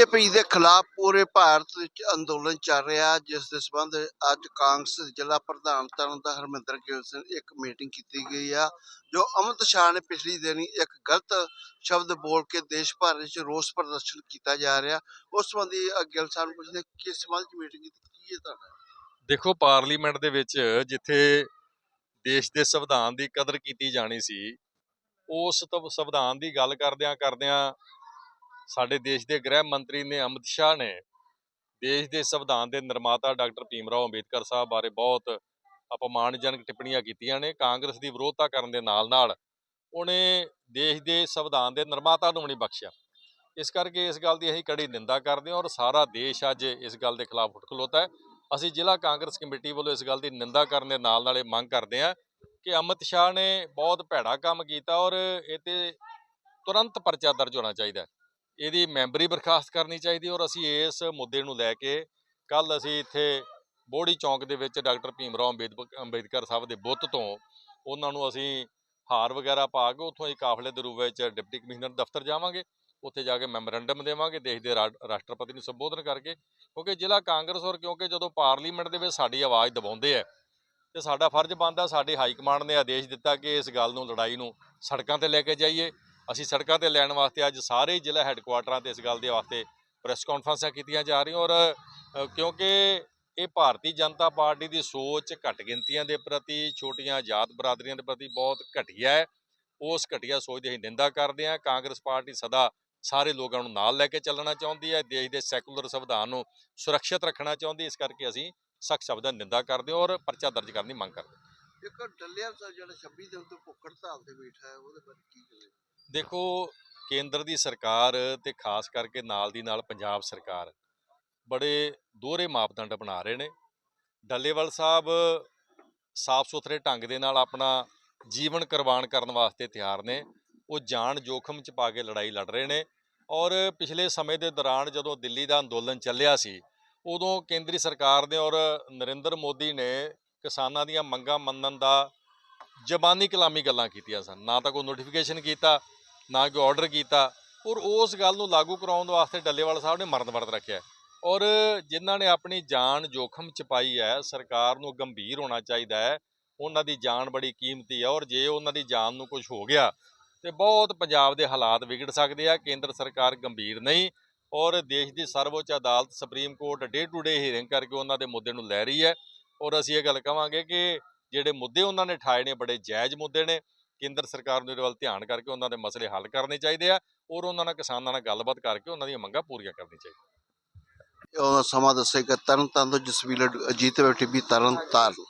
BJP ਦੇ ਖਿਲਾਫ ਪੂਰੇ ਭਾਰਤ ਵਿੱਚ ਅੰਦੋਲਨ ਚੱਲ ਰਿਹਾ, ਜਿਸ ਦੇ ਸੰਬੰਧ ਅੱਜ ਕਾਂਗਰਸ ਜ਼ਿਲ੍ਹਾ ਪ੍ਰਧਾਨ ਤਰਨਤਾਰਨ ਹਰਮਿੰਦਰ ਗਿੱਲ ਸਿੰਘ ਇੱਕ ਮੀਟਿੰਗ ਕੀਤੀ ਗਈ ਆ, ਜੋ ਅਮਿਤ ਸ਼ਾਹ ਨੇ ਪਿਛਲੀ ਦਿਨੀ ਇੱਕ ਗਲਤ ਸ਼ਬਦ ਬੋਲ ਕੇ ਦੇਸ਼ ਭਰ ਵਿੱਚ ਰੋਸ ਪ੍ਰਦਰਸ਼ਨ ਕੀਤਾ ਜਾ ਰਿਹਾ। ਉਸ ਸੰਬੰਧੀ ਗਿੱਲ ਸਾਹਿਬ ਨੂੰ ਪੁੱਛਦੇ, ਕਿਸ ਸੰਬੰਧ ਚ ਮੀਟਿੰਗ ਕੀਤੀ? ਕੀ ਹੈ ਤੁਹਾਡਾ? ਦੇਖੋ, ਪਾਰਲੀਮੈਂਟ ਦੇ ਵਿੱਚ ਜਿੱਥੇ ਦੇਸ਼ ਦੇ ਸੰਵਿਧਾਨ ਦੀ ਕਦਰ ਕੀਤੀ ਜਾਣੀ ਸੀ, ਉਸ ਸੰਵਿਧਾਨ ਦੀ ਗੱਲ ਕਰਦਿਆਂ ਕਰਦਿਆਂ ਸਾਡੇ ਦੇਸ਼ ਦੇ ਗ੍ਰਹਿ ਮੰਤਰੀ ਨੇ ਅਮਿਤ ਸ਼ਾਹ ਨੇ ਦੇਸ਼ ਦੇ ਸੰਵਿਧਾਨ ਦੇ ਨਿਰਮਾਤਾ ਡਾਕਟਰ ਭੀਮ ਰਾਓ ਅੰਬੇਦਕਰ ਸਾਹਿਬ ਬਾਰੇ ਬਹੁਤ ਅਪਮਾਨਜਨਕ ਟਿੱਪਣੀਆਂ ਕੀਤੀਆਂ ਨੇ। ਕਾਂਗਰਸ ਦੀ ਵਿਰੋਧਤਾ ਕਰਨ ਦੇ ਨਾਲ-ਨਾਲ ਉਹਨੇ ਦੇਸ਼ ਦੇ ਸੰਵਿਧਾਨ ਦੇ ਨਿਰਮਾਤਾ ਨੂੰ ਵੀ ਨਹੀਂ ਬਖਸ਼ਿਆ। ਇਸ ਕਰਕੇ ਇਸ ਗੱਲ ਦੀ ਅਸੀਂ ਕੜੀ ਨਿੰਦਾ ਕਰਦੇ ਹਾਂ ਔਰ ਸਾਰਾ ਦੇਸ਼ ਅੱਜ ਇਸ ਗੱਲ ਦੇ ਖਿਲਾਫ ਉੱਠ ਖਲੋਤਾ ਹੈ। ਅਸੀਂ ਜ਼ਿਲ੍ਹਾ ਕਾਂਗਰਸ ਕਮੇਟੀ ਵੱਲੋਂ ਇਸ ਗੱਲ ਦੀ ਨਿੰਦਾ ਕਰਨ ਦੇ ਨਾਲ ਨਾਲ ਇਹ ਮੰਗ ਕਰਦੇ ਹਾਂ ਕਿ ਅਮਿਤ ਸ਼ਾਹ ਨੇ ਬਹੁਤ ਭੈੜਾ ਕੰਮ ਕੀਤਾ ਔਰ ਇਹ ਤੇ ਤੁਰੰਤ ਪਰਚਾ ਦਰਜ ਹੋਣਾ ਚਾਹੀਦਾ ਹੈ। ਇਹਦੀ ਮੈਂਬਰੀ ਬਰਖਾਸਤ ਕਰਨੀ ਚਾਹੀਦੀ ਔਰ ਅਸੀਂ ਇਸ ਮੁੱਦੇ ਨੂੰ ਲੈ ਕੇ ਕੱਲ ਅਸੀਂ ਇੱਥੇ ਬੋੜੀ ਚੌਂਕ ਦੇ ਵਿੱਚ ਡਾਕਟਰ ਭੀਮਰਾਓ ਅੰਬੇਦਕ- ਅੰਬੇਦਕਰ ਸਾਹਿਬ ਦੇ ਬੁੱਤ ਤੋਂ ਉਹਨਾਂ ਨੂੰ ਅਸੀਂ ਹਾਰ ਵਗੈਰਾ ਪਾ ਕੇ ਉੱਥੋਂ ਹੀ ਕਾਫਲੇ ਦੇ ਰੂਪ ਵਿੱਚ ਡਿਪਟੀ ਕਮਿਸ਼ਨਰ ਦਫ਼ਤਰ ਜਾਵਾਂਗੇ, ਉੱਥੇ ਜਾ ਕੇ ਮੈਮੋਰੈਂਡਮ ਦੇਵਾਂਗੇ, ਦੇਸ਼ ਦੇ ਰਾਸ਼ਟਰਪਤੀ ਨੂੰ ਸੰਬੋਧਨ ਕਰਕੇ ਕਿਉਂਕਿ ਜ਼ਿਲ੍ਹਾ ਕਾਂਗਰਸ ਔਰ ਕਿਉਂਕਿ ਜਦੋਂ ਪਾਰਲੀਮੈਂਟ ਦੇ ਵਿੱਚ ਸਾਡੀ ਆਵਾਜ਼ ਦਬਾਉਂਦੇ ਆ ਤੇ ਸਾਡਾ ਫਰਜ਼ ਬਣਦਾ ਸਾਡੀ ਹਾਈ ਕਮਾਂਡ ਨੇ ਆਦੇਸ਼ ਦਿੱਤਾ ਕਿ ਇਸ ਗੱਲ ਨੂੰ, ਲੜਾਈ ਨੂੰ ਸੜਕਾਂ ਤੇ ਲੈ ਕੇ ਜਾਈਏ। ਅਸੀਂ ਸੜਕਾਂ ਤੇ ਲੈਣ ਵਾਸਤੇ ਅੱਜ ਸਾਰੇ ਜ਼ਿਲ੍ਹਾ ਹੈੱਡਕੁਆਟਰਾਂ ਤੇ ਇਸ ਗੱਲ ਦੇ ਵਾਸਤੇ ਪ੍ਰੈਸ ਕਾਨਫਰੰਸਾਂ ਕੀਤੀਆਂ ਜਾ ਰਹੀਆਂ ਔਰ ਕਿਉਂਕਿ ਇਹ ਭਾਰਤੀ ਜਨਤਾ ਪਾਰਟੀ ਦੀ ਸੋਚ ਘੱਟ ਗਿਣਤੀਆਂ ਦੇ ਪ੍ਰਤੀ, ਛੋਟੀਆਂ ਜਾਤ ਬਰਾਦਰੀਆਂ ਦੇ ਪ੍ਰਤੀ ਬਹੁਤ ਘਟੀਆ ਹੈ। ਉਸ ਘਟੀਆ ਸੋਚ ਦੀ ਅਸੀਂ ਨਿੰਦਾ ਕਰਦੇ ਹਾਂ। ਕਾਂਗਰਸ ਪਾਰਟੀ ਸਦਾ ਸਾਰੇ ਲੋਕਾਂ ਨੂੰ ਨਾਲ ਲੈ ਕੇ ਚੱਲਣਾ ਚਾਹੁੰਦੀ ਹੈ। ਦੇਸ਼ ਦੇ ਸੈਕੂਲਰ ਸੰਵਿਧਾਨ ਨੂੰ ਸੁਰੱਖਿਅਤ ਰੱਖਣਾ ਚਾਹੁੰਦੀ ਇਸ ਕਰਕੇ ਅਸੀਂ ਸਖਤ ਸ਼ਬਦਾਂ ਨਿੰਦਾ ਕਰਦੇ ਹਾਂ ਔਰ ਪਰਚਾ ਦਰਜ ਕਰਨ ਦੀ ਮੰਗ ਕਰਦੇ ਹਾਂ। ਇੱਕ ਡੱਲਿਆ ਜਿਹੜਾ 26 ਦਿਨ ਤੋਂ ਭੁੱਖ ਹੜਤਾਲ ਤੇ ਬੈਠਾ ਹੈ, ਉਹਦੇ ਬਾਰੇ ਕੀ ਕਹੇ ਦੇਖੋ, ਕੇਂਦਰ ਦੀ ਸਰਕਾਰ ਤੇ ਖਾਸ ਕਰਕੇ ਨਾਲ ਦੀ ਨਾਲ ਪੰਜਾਬ ਸਰਕਾਰ ਬੜੇ ਦੋਹਰੇ ਮਾਪਦੰਡ ਬਣਾ ਰਹੇ ਨੇ। ਡੱਲੇਵਾਲ ਸਾਹਿਬ ਸਾਫ਼ ਸੁਥਰੇ ਢੰਗ ਦੇ ਨਾਲ ਆਪਣਾ ਜੀਵਨ ਕੁਰਬਾਨ ਕਰਨ ਵਾਸਤੇ ਤਿਆਰ ਨੇ। ਉਹ ਜਾਨ ਜੋਖਮ ਚ ਪਾ ਕੇ ਲੜਾਈ ਲੜ ਰਹੇ ਨੇ ਔਰ ਪਿਛਲੇ ਸਮੇਂ ਦੇ ਦੌਰਾਨ ਜਦੋਂ ਦਿੱਲੀ ਦਾ ਅੰਦੋਲਨ ਚੱਲਿਆ ਸੀ, ਉਦੋਂ ਕੇਂਦਰੀ ਸਰਕਾਰ ਨੇ ਔਰ ਨਰਿੰਦਰ ਮੋਦੀ ਨੇ ਕਿਸਾਨਾਂ ਦੀਆਂ ਮੰਗਾਂ ਮੰਨਣ ਦਾ ਜ਼ਬਾਨੀ ਕਲਾਮੀ ਗੱਲਾਂ ਕੀਤੀਆਂ ਸਨ। ਨਾ ਤਾਂ ਕੋਈ ਨੋਟੀਫਿਕੇਸ਼ਨ ਕੀਤਾ ਨਾ ਕੋਈ ਆਰਡਰ ਕੀਤਾ, ਔਰ ਉਸ ਗੱਲ ਨੂੰ ਲਾਗੂ ਕਰਾਉਣ ਵਾਸਤੇ ਡੱਲੇਵਾਲ ਸਾਹਿਬ ਨੇ ਮਰਦ ਵਰਤ ਰੱਖਿਆ ਔਰ ਜਿਨ੍ਹਾਂ ਨੇ ਆਪਣੀ ਜਾਨ ਜੋਖਮ ਚ ਪਾਈ ਹੈ, ਸਰਕਾਰ ਨੂੰ ਗੰਭੀਰ ਹੋਣਾ ਚਾਹੀਦਾ ਹੈ। ਉਹਨਾਂ ਦੀ ਜਾਨ ਬੜੀ ਕੀਮਤੀ ਹੈ, ਔਰ ਜੇ ਉਹਨਾਂ ਦੀ ਜਾਨ ਨੂੰ ਕੁਝ ਹੋ ਗਿਆ, ਤੇ ਬਹੁਤ ਪੰਜਾਬ ਦੇ ਹਾਲਾਤ ਵਿਗੜ ਸਕਦੇ ਆ, ਕੇਂਦਰ ਸਰਕਾਰ ਗੰਭੀਰ ਨਹੀਂ, ਔਰ ਦੇਸ਼ ਦੀ ਸਰਵਉੱਚ ਅਦਾਲਤ supreme court day to day hearing ਕਰਕੇ ਉਹਨਾਂ ਦੇ ਮੁੱਦੇ ਨੂੰ ਲੈ ਰਹੀ ਹੈ। ਔਰ ਅਸੀਂ ਇਹ ਗੱਲ ਕਵਾਂਗੇ ਕਿ ਜਿਹੜੇ ਮੁੱਦੇ ਉਹਨਾਂ ਨੇ ਠਾਏ ਨੇ, ਬੜੇ ਜਾਇਜ਼ ਮੁੱਦੇ ਨੇ ਕੇਂਦਰ ਸਰਕਾਰ ਨੂੰ ਇਹਦੇ ਵੱਲ ਧਿਆਨ ਕਰਕੇ ਉਹਨਾਂ ਦੇ ਮਸਲੇ ਹੱਲ ਕਰਨੇ ਚਾਹੀਦੇ ਆ ਔਰ ਉਹਨਾਂ ਨਾਲ ਕਿਸਾਨਾਂ ਨਾਲ ਗੱਲਬਾਤ ਕਰਕੇ ਉਹਨਾਂ ਦੀਆਂ ਮੰਗਾਂ ਪੂਰੀਆਂ ਕਰਨੀ ਚਾਹੀਦੀਆਂ। ਉਹਦਾ ਸਮਾਂ ਦੱਸੇਗਾ ਤਰਨ ਤਾਰਨ ਤੋਂ ਜਸਵੀਰ ਅਜੀਤ ਬੈਠੀ ਵੀ ਤਰਨ ਤਾਰਨ